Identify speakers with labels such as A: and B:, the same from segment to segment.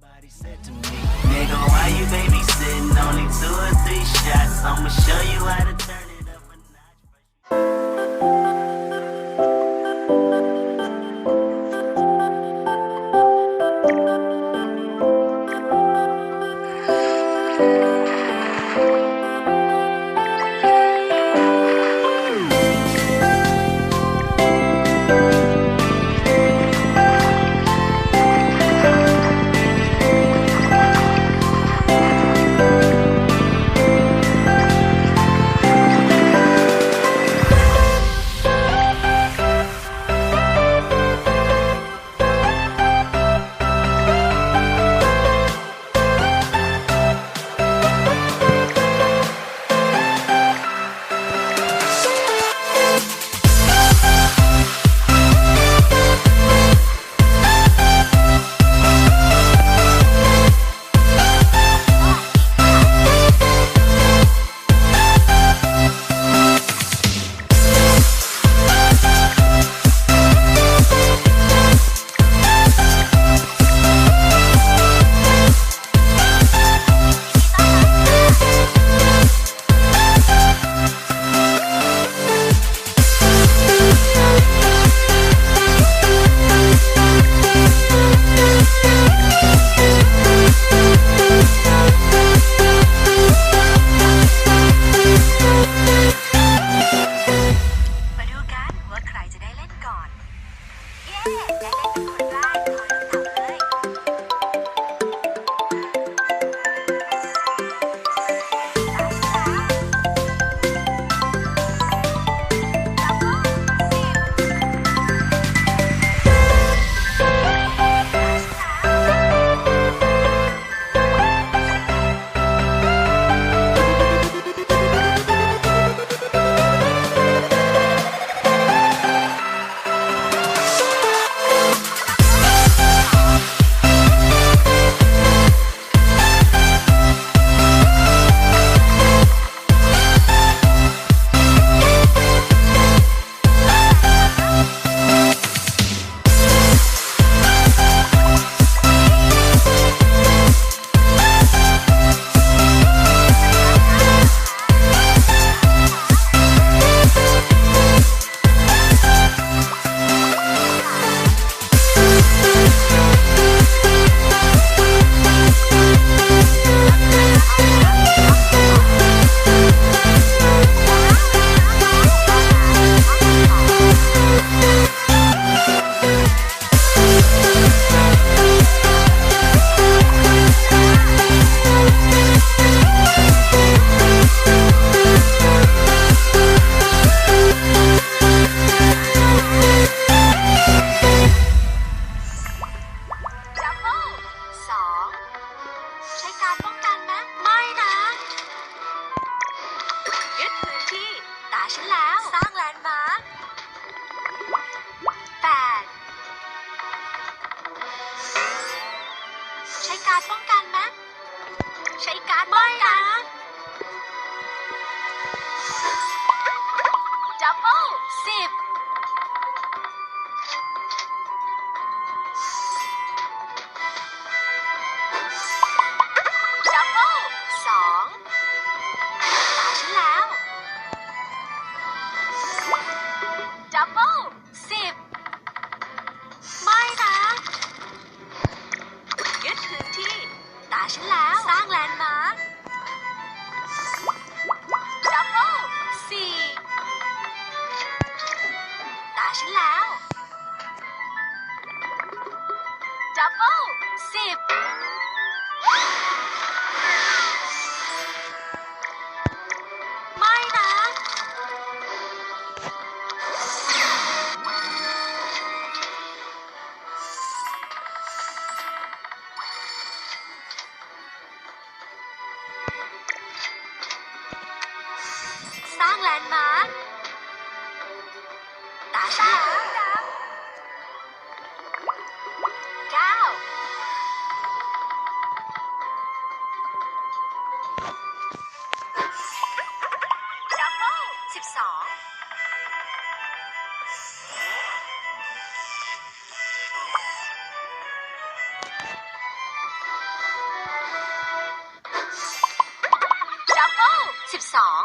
A: Somebody said to me, nigga, why you babysitting? Only two or three shots. I'ma show you how to turn it up a notch.
B: แลนด์มาร์คตาซ่าเดับเบิลสิบสองดับเบิลสิบสอง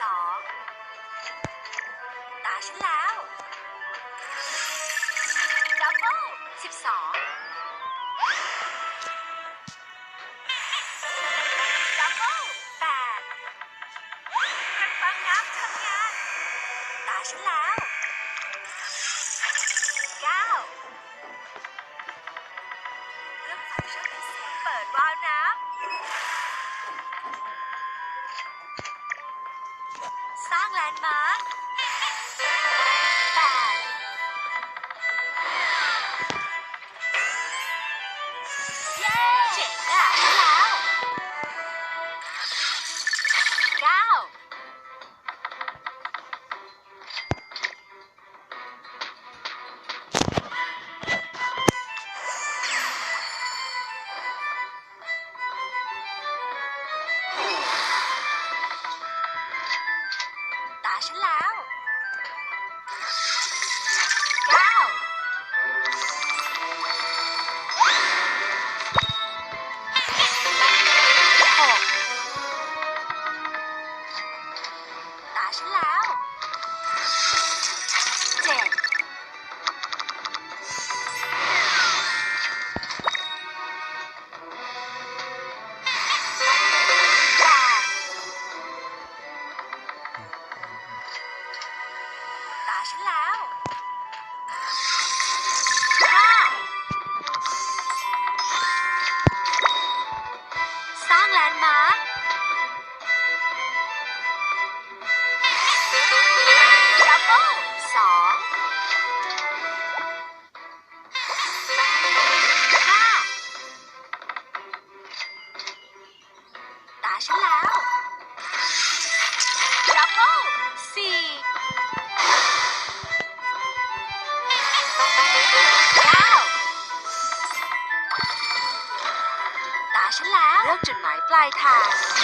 B: สองตาฉันแล้วดับเบิลสิบสอง
A: ฉันแล้ว ค่ะ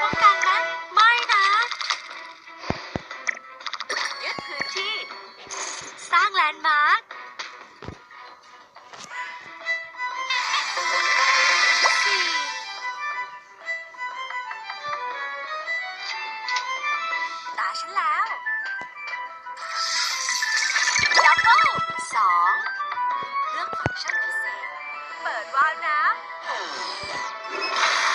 A: ป้
C: อ
A: งกันนะ ไม่นะยึดพื้นที่ สร้างแลนด์มาร์คสี่ตฉันแล้วดับเบิลสองเลือกฟังก์ชันพิเศษ เปิดวาล์วน้ำ